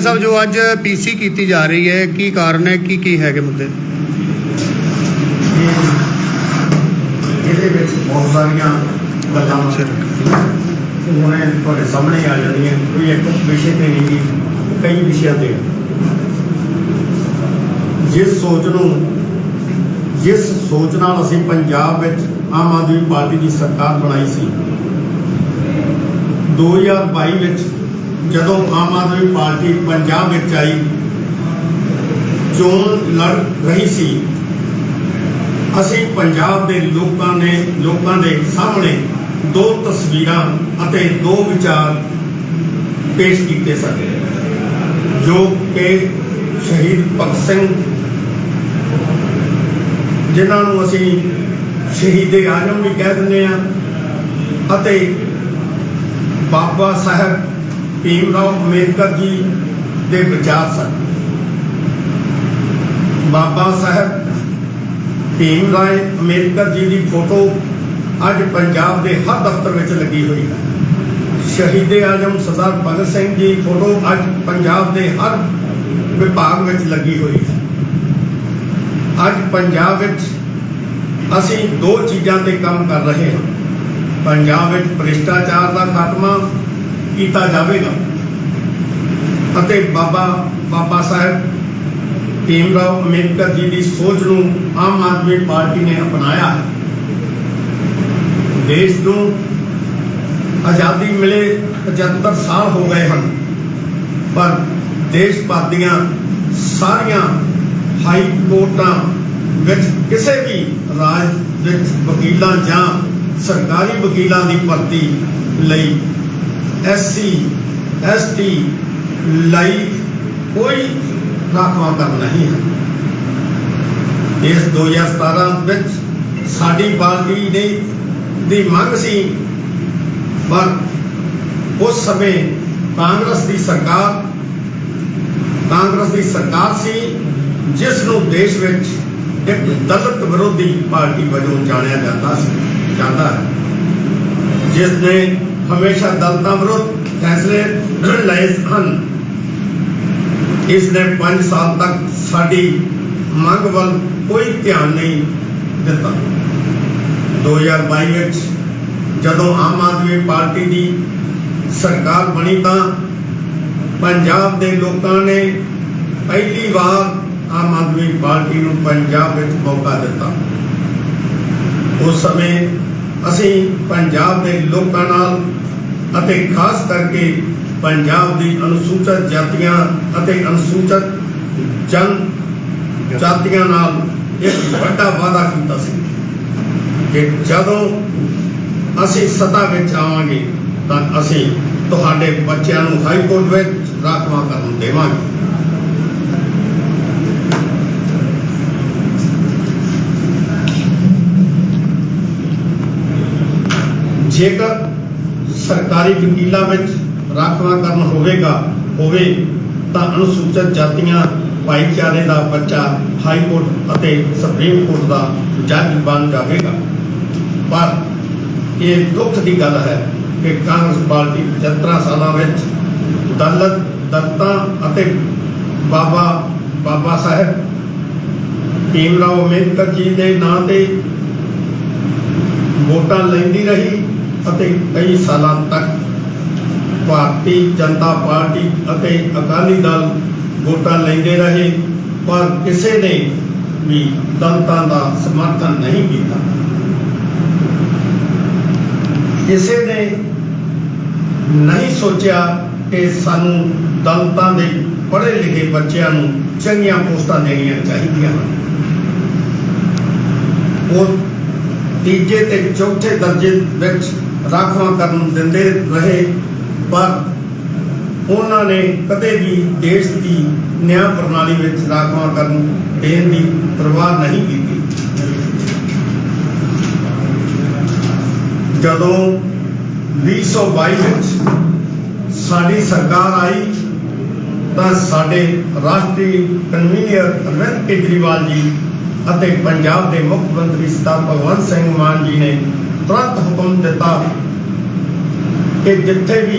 MLA ਸਾਹਿਬ ਜੋ ਅੱਜ ਪੀਸੀ ਕੀਤੀ ਜਾ ਰਹੀ ਹੈ ਕੀ ਕਾਰਨ ਹੈ ਕੀ ਕੀ ਹੈਗੇ ਮੁੱਦੇ? ਇਹਦੇ ਵਿੱਚ ਬਹੁਤ ਸਾਰੀਆਂ ਗੱਲਾਂ ਹੁਣੇ ਤੁਹਾਡੇ ਸਾਹਮਣੇ ਆ ਜਾਂਦੀਆਂ। ਕੋਈ ਇੱਕ ਵਿਸ਼ੇ ਤੇ ਨਹੀਂ ਗੀ, ਕਈ ਵਿਸ਼ਿਆਂ ਤੇ। ਜਿਸ ਸੋਚ ਨੂੰ ਜਿਸ ਸੋਚ ਨਾਲ ਅਸੀਂ ਪੰਜਾਬ ਵਿੱਚ ਆਮ ਆਦਮੀ ਪਾਰਟੀ ਦੀ ਸਰਕਾਰ ਬਣਾਈ ਸੀ 2022 ਵਿੱਚ ਜਦੋਂ ਆਮ ਆਦਮੀ ਪਾਰਟੀ ਪੰਜਾਬ ਵਿੱਚ ਆਈ, ਚੋਣ ਲੜ ਰਹੀ ਸੀ, ਅਸੀਂ ਪੰਜਾਬ ਦੇ ਲੋਕਾਂ ਨੇ, ਲੋਕਾਂ ਦੇ ਸਾਹਮਣੇ ਦੋ ਤਸਵੀਰਾਂ ਅਤੇ ਦੋ ਵਿਚਾਰ ਪੇਸ਼ ਕੀਤੇ ਸਨ, ਜੋ ਕਿ ਸ਼ਹੀਦ ਭਗਤ ਸਿੰਘ ਜਿਨ੍ਹਾਂ ਨੂੰ ਅਸੀਂ ਸ਼ਹੀਦੇ ਆਜਮ ਵੀ ਕਹਿ ਦਿੰਦੇ ਆ ਅਤੇ ਬਾਬਾ ਸਾਹਿਬ ਭੀਮ ਰਾਓ ਅੰਬੇਦਕਰ ਜੀ ਦੇ ਵਿਚਾਰ ਸਨ। ਬਾਬਾ ਸਾਹਿਬ ਭੀਮ ਰਾਏ ਅੰਬੇਦਕਰ ਜੀ ਦੀ ਫੋਟੋ ਅੱਜ ਪੰਜਾਬ ਦੇ ਹਰ ਦਫ਼ਤਰ ਵਿੱਚ ਲੱਗੀ ਹੋਈ ਹੈ। ਸ਼ਹੀਦੇ ਆਜਮ ਸਰਦਾਰ ਭਗਤ ਸਿੰਘ ਜੀ ਦੀ ਫੋਟੋ ਅੱਜ ਪੰਜਾਬ ਦੇ ਹਰ ਵਿਭਾਗ ਵਿੱਚ ਲੱਗੀ ਹੋਈ ਹੈ। ਅੱਜ ਪੰਜਾਬ ਵਿੱਚ ਅਸੀਂ ਦੋ ਚੀਜ਼ਾਂ ਤੇ ਕੰਮ ਕਰ ਰਹੇ ਹਾਂ। ਪੰਜਾਬ ਵਿੱਚ ਭ੍ਰਿਸ਼ਟਾਚਾਰ ਦਾ ਖਾਤਮਾ ਕੀਤਾ ਜਾਵੇਗਾ। ਅਤੇ ਬਾਬਾ ਬਾਬਾ ਸਾਹਿਬ ਭੀਮ ਰਾਓ ਅੰਬੇਦਕਰ ਜੀ ਦੀ ਸੋਚ ਨੂੰ ਆਮ ਆਦਮੀ ਪਾਰਟੀ ਨੇ ਅਪਣਾਇਆ ਹੈ। ਦੇਸ਼ ਨੂੰ ਆਜ਼ਾਦੀ ਮਿਲੇ 75 ਸਾਲ ਹੋ ਗਏ ਹਨ, ਪਰ ਦੇਸ਼ ਭਰ ਦੀਆਂ ਸਾਰੀਆਂ ਹਾਈ ਕੋਰਟਾਂ ਵਿੱਚ ਕਿਸੇ ਵੀ ਰਾਜ ਵਿੱਚ ਵਕੀਲਾਂ ਜਾਂ ਸਰਕਾਰੀ ਵਕੀਲਾਂ ਦੀ ਭਰਤੀ ਲਈ ਐਸਸੀ ਐਸਟੀ ਲਈ ਕੋਈ ਰਾਖਵਾਂਕਰਨ ਨਹੀਂ ਹੈ। ਇਸ 2017 ਵਿੱਚ ਸਾਡੀ ਪਾਰਟੀ ਨੇ ਦੀ ਮੰਗ ਸੀ, ਪਰ ਉਸ ਸਮੇਂ ਕਾਂਗਰਸ ਦੀ ਸਰਕਾਰ, ਕਾਂਗਰਸ ਦੀ ਸਰਕਾਰ ਸੀ, ਜਿਸ ਨੂੰ ਦੇਸ਼ ਵਿੱਚ ਇੱਕ ਦਲਿਤ ਵਿਰੋਧੀ ਪਾਰਟੀ ਵਜੋਂ ਜਾਣਿਆ ਜਾਂਦਾ ਸੀ, ਜਾਂਦਾ ਹੈ। ਜਿਸ ਨੇ ਹਮੇਸ਼ਾ ਦਲਤਾਂ ਵਿਰੁੱਧ ਫੈਸਲੇ ਲਏ ਹਨ। ਇਸ ਨੇ 5 ਸਾਲ ਤੱਕ ਸਾਡੀ ਮੰਗ ਵੱਲ ਕੋਈ ਧਿਆਨ ਨਹੀਂ ਦਿੱਤਾ। 2022 ਵਿੱਚ ਜਦੋਂ ਆਮ ਆਦਮੀ ਪਾਰਟੀ ਦੀ ਸਰਕਾਰ ਬਣੀ ਤਾਂ ਪੰਜਾਬ ਦੇ ਲੋਕਾਂ ਨੇ ਪਹਿਲੀ ਵਾਰ ਆਮ ਆਦਮੀ ਪਾਰਟੀ ਨੂੰ ਪੰਜਾਬ ਵਿੱਚ ਮੌਕਾ ਦਿੱਤਾ। ਉਸ ਸਮੇਂ ਅਸੀਂ ਪੰਜਾਬ ਦੇ ਲੋਕਾਂ ਨਾਲ ਅਤੇ ਖਾਸ ਕਰਕੇ ਪੰਜਾਬ ਦੀ ਅਨੁਸੂਚਿਤ ਜਾਤੀਆਂ ਅਤੇ ਅਨੁਸੂਚਿਤ ਜਨ ਜਾਤੀਆਂ ਨਾਲ ਇੱਕ ਵੱਡਾ ਵਾਅਦਾ ਕੀਤਾ ਸੀ ਕਿ ਜਦੋਂ ਅਸੀਂ ਸੱਤਾ ਵਿੱਚ ਆਵਾਂਗੇ ਤਾਂ ਅਸੀਂ ਤੁਹਾਡੇ ਬੱਚਿਆਂ ਨੂੰ ਹਾਈ ਕੋਰਟ ਵਿੱਚ ਰਾਖਵਾਂ ਕਰਨ ਦੇਵਾਂਗੇ। ਜੇਕਰ ਸਰਕਾਰੀ ਵਕੀਲਾਂ ਵਿੱਚ ਰਾਖਵਾਂਕਰਨ ਹੋਵੇਗਾ, ਹੋਵੇ, ਤਾਂ ਅਨੁਸੂਚਿਤ ਜਾਤੀਆਂ ਭਾਈਚਾਰੇ ਦਾ ਬੱਚਾ ਹਾਈ ਕੋਰਟ ਅਤੇ ਸੁਪਰੀਮ ਕੋਰਟ ਦਾ ਜੱਜ ਬਣ ਜਾਵੇਗਾ। ਪਰ ਇਹ ਦੁੱਖ ਦੀ ਗੱਲ ਹੈ ਕਿ ਕਾਂਗਰਸ ਪਾਰਟੀ 75 ਸਾਲਾਂ ਵਿੱਚ ਦਲਤ, ਦਲਤਾਂ ਅਤੇ ਬਾਬਾ ਬਾਬਾ ਸਾਹਿਬ ਭੀਮ ਰਾਓ ਅੰਬੇਦਕਰ ਜੀ ਦੇ ਨਾਂ ਤੇ ਵੋਟਾਂ ਲੈਂਦੀ ਰਹੀ। ਅਤੇ ਕਈ ਸਾਲਾਂ ਤੱਕ ਭਾਰਤੀ ਜਨਤਾ ਪਾਰਟੀ ਅਤੇ ਅਕਾਲੀ ਦਲ ਵੋਟਾਂ ਲੈਂਦੇ ਰਹੇ, ਪਰ ਕਿਸੇ ਨੇ ਵੀ ਦਲਤਾਂ ਦਾ ਸਮਰਥਨ ਨਹੀਂ ਕੀਤਾ। ਕਿਸੇ ਨੇ ਨਹੀਂ ਸੋਚਿਆ ਕਿ ਸਾਨੂੰ ਦਲਤਾਂ ਦੇ ਪੜ੍ਹੇ ਲਿਖੇ ਬੱਚਿਆਂ ਨੂੰ ਚੰਗੀਆਂ ਪੋਸਟਾਂ ਦੇਣੀਆਂ ਚਾਹੀਦੀਆਂ ਹਨ। ਉਹ ਤੀਜੇ ਤੇ ਚੌਥੇ ਦਰਜੇ ਵਿੱਚ ਰਾਖਵਾਂ ਕਰਨ ਦਿੰਦੇ ਰਹੇ, ਪਰ ਉਹਨਾਂ ਨੇ ਕਦੇ ਵੀ ਦੇਸ਼ ਦੀ ਨਿਆਂ ਪ੍ਰਣਾਲੀ ਵਿੱਚ ਰਾਖਵਾਂ ਕਰਨ ਦੇਣ ਦੀ ਪਰਵਾਹ ਨਹੀਂ ਕੀਤੀ। ਜਦੋਂ 2022 ਵਿੱਚ ਸਾਡੀ ਸਰਕਾਰ ਆਈ, ਤਾਂ ਸਾਡੇ ਰਾਸ਼ਟਰੀ ਕਨਵੀਨਰ ਅਰਵਿੰਦ ਕੇਜਰੀਵਾਲ ਜੀ ਅਤੇ ਪੰਜਾਬ ਦੇ ਮੁੱਖ ਮੰਤਰੀ ਸਰਦਾਰ ਭਗਵੰਤ ਸਿੰਘ ਮਾਨ ਜੀ ਨੇ ਤੁਰੰਤ ਹੁਕਮ ਦਿੱਤਾ ਕਿ ਜਿੱਥੇ ਵੀ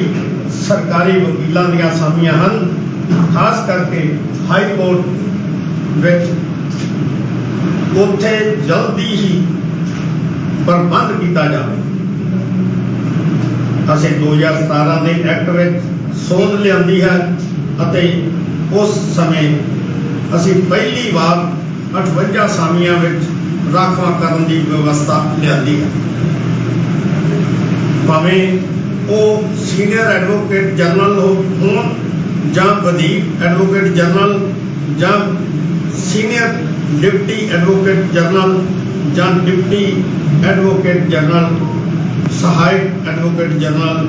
ਸਰਕਾਰੀ ਵਕੀਲਾਂ ਦੀਆਂ ਅਸਾਮੀਆਂ ਹਨ, ਖਾਸ ਕਰਕੇ ਹਾਈ ਕੋਰਟ ਵਿੱਚ, ਉੱਥੇ ਜਲਦੀ ਹੀ ਪ੍ਰਬੰਧ ਕੀਤਾ ਜਾਵੇ। ਅਸੀਂ 2017 ਦੇ ਐਕਟ ਵਿੱਚ ਸੋਧ ਲਿਆਂਦੀ ਹੈ ਅਤੇ ਉਸ ਸਮੇਂ ਅਸੀਂ ਪਹਿਲੀ ਵਾਰ 58 ਸਾਮੀਆਂ ਵਿੱਚ ਰਾਖਵਾ ਕਰਨ ਦੀ ਵਿਵਸਥਾ ਲਿਆਂਦੀ ਹੈ। ਭਾਵੇਂ ਉਹ ਸੀਨੀਅਰ ਐਡਵੋਕੇਟ ਜਨਰਲ ਹੋਣ ਜਾਂ ਵਧੀਕ ਐਡਵੋਕੇਟ ਜਨਰਲ ਜਾਂ ਸੀਨੀਅਰ ਡਿਪਟੀ ਐਡਵੋਕੇਟ ਜਨਰਲ ਜਾਂ ਡਿਪਟੀ ਐਡਵੋਕੇਟ ਜਨਰਲ ਸਹਾਇਕ ਐਡਵੋਕੇਟ ਜਨਰਲ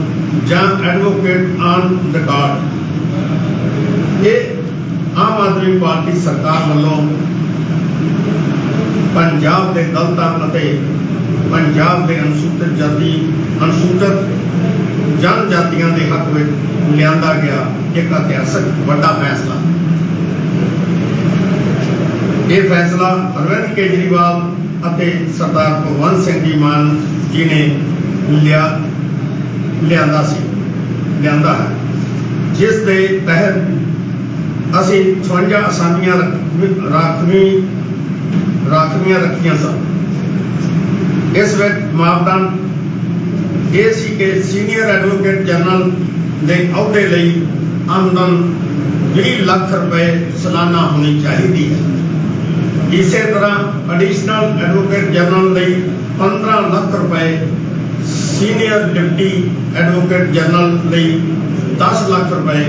ਜਾਂ ਐਡਵੋਕੇਟ ਆਨ ਰਿਕਾਰਡ ਇਹ ਆਮ ਆਦਮੀ ਪਾਰਟੀ ਸਰਕਾਰ ਵੱਲੋਂ ਪੰਜਾਬ ਦੇ ਦਲਤਾਂ ਅਤੇ ਪੰਜਾਬ ਦੇ ਅਨੁਸੂਚਿਤ ਜਾਤੀ ਅਨੁਸੂਚਿਤ ਜਨਜਾਤੀਆਂ ਦੇ ਹੱਕ ਵਿੱਚ ਲਿਆਂਦਾ ਗਿਆ ਇੱਕ ਇਤਿਹਾਸਕ ਵੱਡਾ ਫੈਸਲਾ। ਇਹ ਫੈਸਲਾ ਅਰਵਿੰਦ ਕੇਜਰੀਵਾਲ ਅਤੇ ਸਰਦਾਰ ਭਗਵੰਤ ਸਿੰਘ ਜੀ ਮਾਨ ਜੀ ਨੇ ਲਿਆ, ਲਿਆਂਦਾ ਸੀ, ਲਿਆਂਦਾ ਹੈ। ਜਿਸ ਦੇ ਤਹਿਤ ਅਸੀਂ 56 ਅਸਾਮੀਆਂ ਰੱਖ- ਰਾਖਵੀਂ, ਰਾਖਵੀਆਂ ਰੱਖੀਆਂ ਸਨ। ਇਸ ਵਿੱਚ ਮਾਪਦੰਡ ਇਹ ਸੀ ਕਿ ਸੀਨੀਅਰ ਐਡਵੋਕੇਟ ਜਨਰਲ ਦੇ ਅਹੁਦੇ ਲਈ ਆਮਦਨ 20 ਲੱਖ ਰੁਪਏ ਸਾਲਾਨਾ ਹੋਣੀ ਚਾਹੀਦੀ ਹੈ। ਇਸੇ ਤਰ੍ਹਾਂ ਐਡੀਸ਼ਨਲ ਐਡਵੋਕੇਟ ਜਨਰਲ ਲਈ 15 ਲੱਖ ਰੁਪਏ ਸੀਨੀਅਰ ਡਿਪਟੀ ਐਡਵੋਕੇਟ ਜਨਰਲ ਲਈ 10 ਲੱਖ ਰੁਪਏ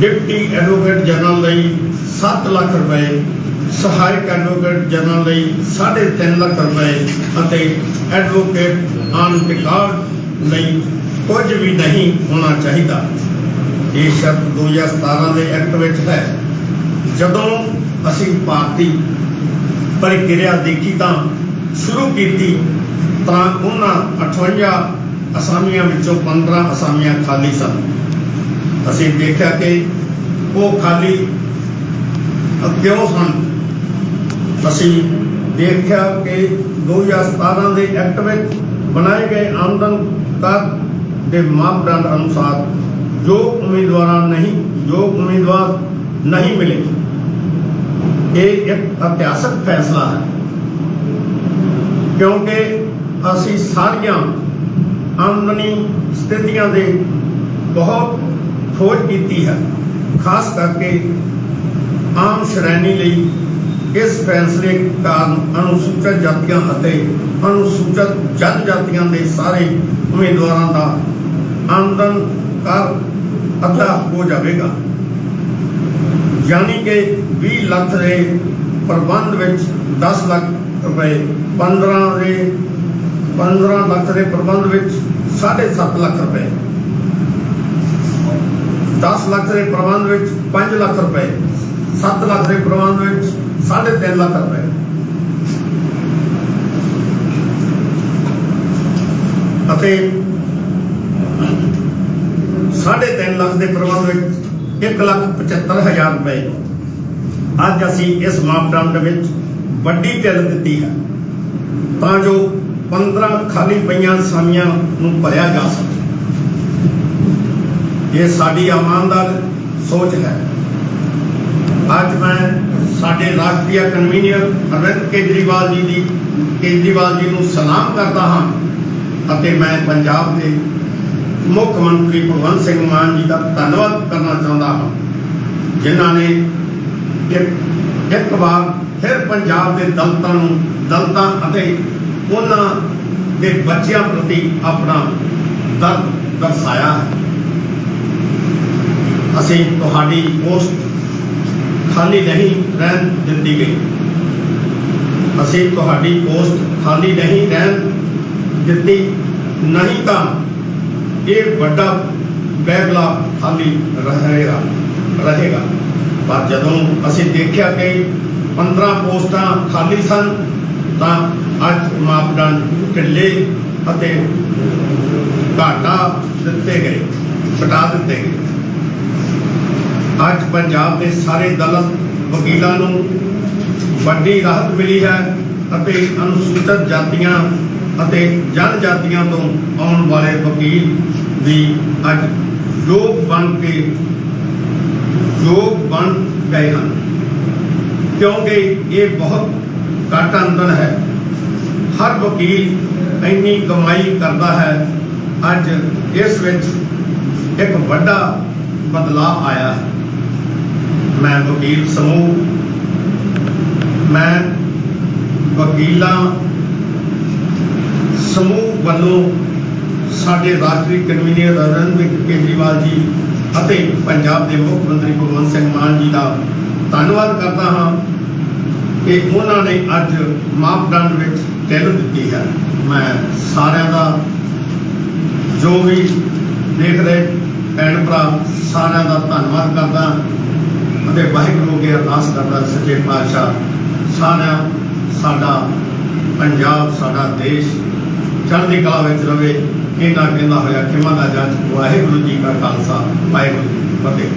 ਡਿਪਟੀ ਐਡਵੋਕੇਟ ਜਨਰਲ ਲਈ 7 ਲੱਖ ਰੁਪਏ ਸਹਾਇਕ ਐਡਵੋਕੇਟ ਜਨਰਲ ਲਈ 3.5 ਲੱਖ ਰੁਪਏ ਅਤੇ ਐਡਵੋਕੇਟ ਆਨ ਰਿਕਾਰਡ ਲਈ ਕੁਝ ਵੀ ਨਹੀਂ ਹੋਣਾ ਚਾਹੀਦਾ। ਇਹ ਸ਼ਰਤ 2017 ਦੇ ਐਕਟ ਵਿੱਚ ਹੈ। ਜਦੋਂ ਅਸੀਂ ਭਾਰਤੀ ਪ੍ਰਕਿਰਿਆ ਦੇਖੀ ਤਾਂ ਸ਼ੁਰੂ ਕੀਤੀ ਤਾਂ ਉਹਨਾਂ 58 ਅਸਾਮੀਆਂ ਵਿੱਚੋਂ 15 ਅਸਾਮੀਆਂ ਖਾਲੀ ਸਨ। ਅਸੀਂ ਦੇਖਿਆ ਕਿ ਉਹ ਖਾਲੀ ਕਿਉਂ ਸਨ ਅਸੀਂ ਦੇਖਿਆ ਕਿ 2017 ਦੇ ਐਕਟ ਵਿੱਚ ਬਣਾਏ ਗਏ ਆਮਦਨ ਕਰ ਦੇ ਮਾਪਦੰਡ ਅਨੁਸਾਰ ਜੋ ਉਮੀਦਵਾਰਾਂ ਨਹੀਂ, ਜੋ ਉਮੀਦਵਾਰ ਨਹੀਂ ਮਿਲੇ, ਇਹ ਇੱਕ ਇਤਿਹਾਸਕ ਫੈਸਲਾ ਹੈ। ਕਿਉਂਕਿ ਅਸੀਂ ਸਾਰੀਆਂ ਆਮਦਨੀ ਸਥਿਤੀਆਂ ਦੇ ਬਹੁਤ ਖੋਜ ਕੀਤੀ ਹੈ, ਖਾਸ ਕਰਕੇ ਆਮ ਸ਼੍ਰੇਣੀ ਲਈ ਇਸ ਫੈਸਲੇ ਕਾਰਨ ਅਨੁਸੂਚਿਤ ਜਾਤੀਆਂ ਅਤੇ ਅਨੁਸੂਚਿਤ ਜਨਜਾਤੀਆਂ ਦੇ ਸਾਰੇ ਉਮੀਦਵਾਰਾਂ ਦਾ ਆਮਦਨ ਕਰ ਅੱਧਾ ਹੋ ਜਾਵੇਗਾ। ਯਾਨੀ ਕਿ 20 ਲੱਖ ਦੇ ਪ੍ਰਬੰਧ ਵਿੱਚ 10 ਲੱਖ ਰੁਪਏ 15 ਦੇ 15 ਲੱਖ ਦੇ ਪ੍ਰਬੰਧ ਵਿੱਚ 7.5 ਲੱਖ ਰੁਪਏ 10 ਲੱਖ ਦੇ ਪ੍ਰਬੰਧ ਵਿੱਚ 5 ਲੱਖ ਰੁਪਏ 7 ਲੱਖ ਦੇ ਪ੍ਰਬੰਧ ਵਿੱਚ 3.5 ਲੱਖ ਰੁਪਏ। ਅਤੇ 3.5 ਲੱਖ ਦੇ ਪ੍ਰਬੰਧ ਵਿੱਚ 1 ਲੱਖ 75 ਹਜ਼ਾਰ ਰੁਪਏ। ਅੱਜ ਅਸੀਂ ਇਸ ਮਾਪਦੰਡ ਵਿੱਚ ਵੱਡੀ ਢਿੱਲ ਦਿੱਤੀ ਹੈ ਤਾਂ ਜੋ 15 ਖਾਲੀ ਪਈਆਂ ਸਾਮੀਆਂ ਨੂੰ ਭਰਿਆ ਜਾ ਸਕੇ। ਇਹ ਸਾਡੀ ਇਮਾਨਦਾਰ ਸੋਚ ਹੈ। ਅੱਜ ਮੈਂ ਸਾਡੇ ਰਾਸ਼ਟਰੀ ਕਨਵੀਨਰ ਅਰਵਿੰਦ ਕੇਜਰੀਵਾਲ ਜੀ ਦੀ, ਕੇਜਰੀਵਾਲ ਜੀ ਨੂੰ ਸਲਾਮ ਕਰਦਾ ਹਾਂ ਅਤੇ ਮੈਂ ਪੰਜਾਬ ਦੇ ਮੁੱਖ ਮੰਤਰੀ ਭਗਵੰਤ ਸਿੰਘ ਮਾਨ ਜੀ ਦਾ ਧੰਨਵਾਦ ਕਰਨਾ ਚਾਹੁੰਦਾ ਹਾਂ, ਜਿਨ੍ਹਾਂ ਨੇ ਇੱਕ ਇੱਕ ਵਾਰ ਫਿਰ ਪੰਜਾਬ ਦੇ ਦਲਤਾਂ ਨੂੰ, ਦਲਤਾਂ ਅਤੇ ਉਹਨਾਂ ਦੇ ਬੱਚਿਆਂ ਪ੍ਰਤੀ ਆਪਣਾ ਦਰਦ ਦਰਸਾਇਆ ਹੈ। ਅਸੀਂ ਤੁਹਾਡੀ ਪੋਸਟ ਖਾਲੀ ਨਹੀਂ ਰਹਿਣ ਦਿੱਤੀ ਗਈ। ਅਸੀਂ ਤੁਹਾਡੀ ਪੋਸਟ ਖਾਲੀ ਨਹੀਂ ਰਹਿਣ ਦਿੱਤੀ, ਨਹੀਂ ਤਾਂ ਇਹ ਵੱਡਾ ਬੈਗਲਾ ਖਾਲੀ ਰਹੇਗਾ ਰਹੇਗਾ। ਪਰ ਜਦੋਂ ਅਸੀਂ ਦੇਖਿਆ ਕਿ 15 ਪੋਸਟਾਂ ਖਾਲੀ ਸਨ, ਤਾਂ ਅੱਜ ਮਾਪਦੰਡ ਢਿੱਲੇ ਅਤੇ ਘਾਟਾ ਦਿੱਤੇ ਗਏ, ਘਟਾ ਦਿੱਤੇ ਗਏ। ਅੱਜ ਪੰਜਾਬ ਦੇ ਸਾਰੇ ਦਲਤ ਵਕੀਲਾਂ ਨੂੰ ਵੱਡੀ ਰਾਹਤ ਮਿਲੀ ਹੈ ਅਤੇ ਅਨੁਸੂਚਿਤ ਜਾਤੀਆਂ ਅਤੇ ਜਨਜਾਤੀਆਂ ਤੋਂ ਆਉਣ ਵਾਲੇ ਵਕੀਲ ਵੀ ਅੱਜ ਯੋਗ ਬਣ ਕੇ, ਯੋਗ ਬਣ ਗਏ ਹਨ। ਕਿਉਂਕਿ ਇਹ ਬਹੁਤ ਘੱਟ ਆਮਦਨ ਹੈ। ਹਰ ਵਕੀਲ ਇੰਨੀ ਕਮਾਈ ਕਰਦਾ ਹੈ। ਅੱਜ ਇਸ ਵਿੱਚ ਇੱਕ ਵੱਡਾ ਬਦਲਾਅ ਆਇਆ ਹੈ। ਮੈਂ ਵਕੀਲ ਸਮੂਹ, ਮੈਂ ਵਕੀਲਾਂ ਸਮੂਹ ਵੱਲੋਂ ਸਾਡੇ ਰਾਸ਼ਟਰੀ ਕਨਵੀਨਰ ਅਰਵਿੰਦ ਕੇਜਰੀਵਾਲ ਜੀ ਅਤੇ ਪੰਜਾਬ ਦੇ ਮੁੱਖ ਮੰਤਰੀ ਭਗਵੰਤ ਸਿੰਘ ਮਾਨ ਜੀ ਦਾ ਧੰਨਵਾਦ ਕਰਦਾ ਹਾਂ ਕਿ ਉਹਨਾਂ ਨੇ ਅੱਜ ਮਾਪਦੰਡ ਵਿੱਚ ਢਿੱਲ ਦਿੱਤੀ ਹੈ। ਮੈਂ ਸਾਰਿਆਂ ਦਾ ਜੋ ਵੀ ਦੇਖ ਰਹੇ ਭੈਣ ਭਰਾ, ਸਾਰਿਆਂ ਦਾ ਧੰਨਵਾਦ ਕਰਦਾ ਅਤੇ ਵਾਹਿਗੁਰੂ ਅੱਗੇ ਅਰਦਾਸ ਕਰਦਾ ਸੱਚੇ ਪਾਤਸ਼ਾਹ, ਸਾਰਿਆਂ, ਸਾਡਾ ਪੰਜਾਬ, ਸਾਡਾ ਦੇਸ਼ ਚੜ੍ਹਦੀ ਕਲਾ ਵਿੱਚ ਰਵੇ ਇਹਨਾਂ ਕਹਿੰਦਾ ਹੋਇਆ, ਕਿਵਾਂ ਦਾ ਜੱਜ ਵਾਹਿਗੁਰੂ ਜੀ ਕਾ ਖਾਲਸਾ, ਵਾਹਿਗੁਰੂ ਜੀ ਕੀ ਫਤਿਹ।